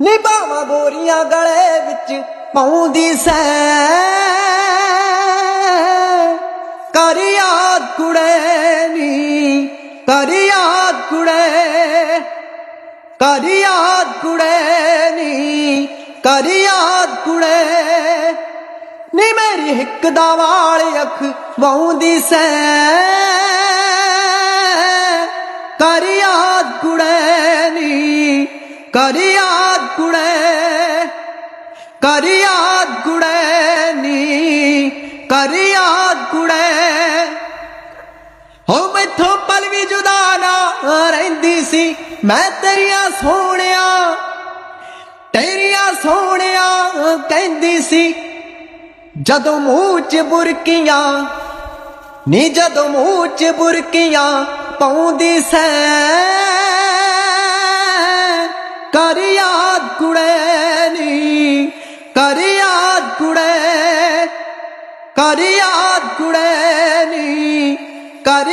ਨਿਭਾਵਾਂ ਗੋਰੀਆਂ ਗਲੇ ਵਿੱਚ ਪਾਉਂਦੀ ਸੈ ਕਰ ਯਾਦ ਕੁੜੇ ਨੀ, ਕਰ ਯਾਦ ਕੁੜੇ, ਕਰ ਯਾਦ ਕੁੜੇ ਨੀ, ਕਰ ਯਾਦ ਕੁੜੇ। ਨੀ ਮੇਰੀ ਇੱਕ ਦਾ ਵਾਲ ਅੱਖ ਵਾਉਂਦੀ ਸੈ ਕਰ ਯਾਦ ਕੁੜੇ ਨੀ, ਕਰ ਯਾਦ ਕੁੜੇ ਕਰ ਯਾਦ ਕੁੜੇ ਨੀ ਕਰ ਯਾਦ ਕੁੜੇ ਹੋ ਮੈਥੋਂ ਪਲਵੀ ਜੁਦਾ ਨਾ ਰਹਿੰਦੀ ਸੀ ਮੈਂ ਤੇਰੀਆਂ ਸੋਹਣਿਆ ਤੇਰੀਆਂ ਸੋਹਣਿਆ ਕਹਿੰਦੀ ਸੀ ਜਦੋਂ ਮੂੰਹ 'ਚ ਬੁਰਕੀਆਂ ਨੀ ਜਦੋਂ ਮੂੰਹ 'ਚ ਬੁਰਕੀਆਂ ਪਾਉਂਦੀ ਸੈ ਯਾਦ ਕੁੜੇ ਨੀ ਕਰ